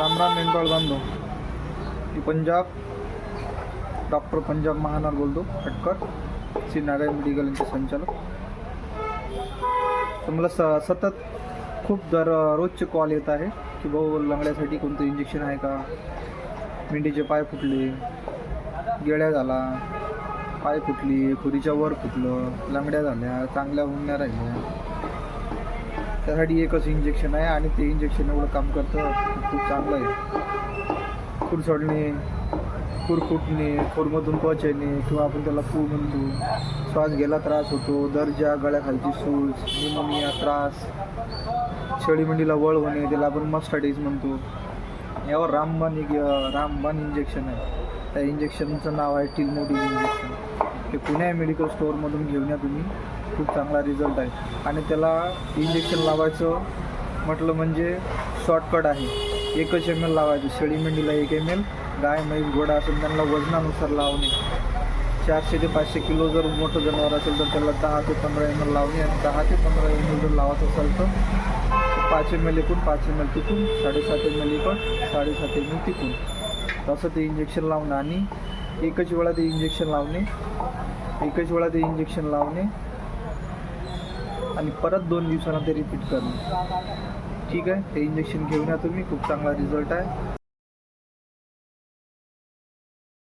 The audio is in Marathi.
राम राम बांधव. मी पंजाब डॉक्टर पंजाब महानार बोलतो खटकर श्री नारायण मेडिकल यांचे संचालक. तर मला स सतत खूप दर रोजचे कॉल येत आहे की भाऊ लंगड्यासाठी कोणतं इंजेक्शन आहे का? मेंढीचे पाय फुटले गेड्या झाला पाय फुटली खुरीच्या वर फुटलं लंगड्या झाल्या चांगल्या होऊन राहिल्या. त्यासाठी एकच इंजेक्शन आहे आणि ते इंजेक्शन एवढं काम करतं खूप चांगलं आहे. खूर सोडणे खूर फुटणे खोरमधून पच येणे किंवा आपण त्याला पू म्हणतो श्वास घ्यायला त्रास होतो दर्जा गळ्याखालची सूज निमोनिया त्रास शेळीमेंढीला वळ होणे त्याला आपण मस्टाडीज म्हणतो. यावर रामबाण एक रामबन रामबाण इंजेक्शन आहे. त्या इंजेक्शनचं नाव आहे टिलमोडी इंजेक्शन हे पुणे मेडिकल स्टोअरमधून घेऊन या तुम्ही. खूप चांगला रिझल्ट आहे. आणि त्याला इंजेक्शन लावायचं म्हटलं म्हणजे शॉर्टकट आहे. एकच एम एल लावायचं. शेळी मेंढीला एक एम एल गाय म्हैस घोडा असेल त्यांना वजनानुसार लावणे. चारशे ते पाचशे किलो जर मोठं जनावर असेल तर त्याला दहा ते पंधरा एम एल लावणे आणि दहा ते पंधरा एम एल जर लावत असाल तर पाच एम एल एकूण पाच एम एल तिकून साडेसात एम एल एकूण साडेसात एम एल तिकून तसं ते इंजेक्शन लावणं आणि एकच वेळा ते इंजेक्शन लावणे एकच वेळा ते इंजेक्शन लावणे आणि परत दोन दिवसांना ते रिपीट करणे. ठीक आहे? ते इंजेक्शन घेऊन या तुम्ही. खूप चांगला रिझल्ट आहे.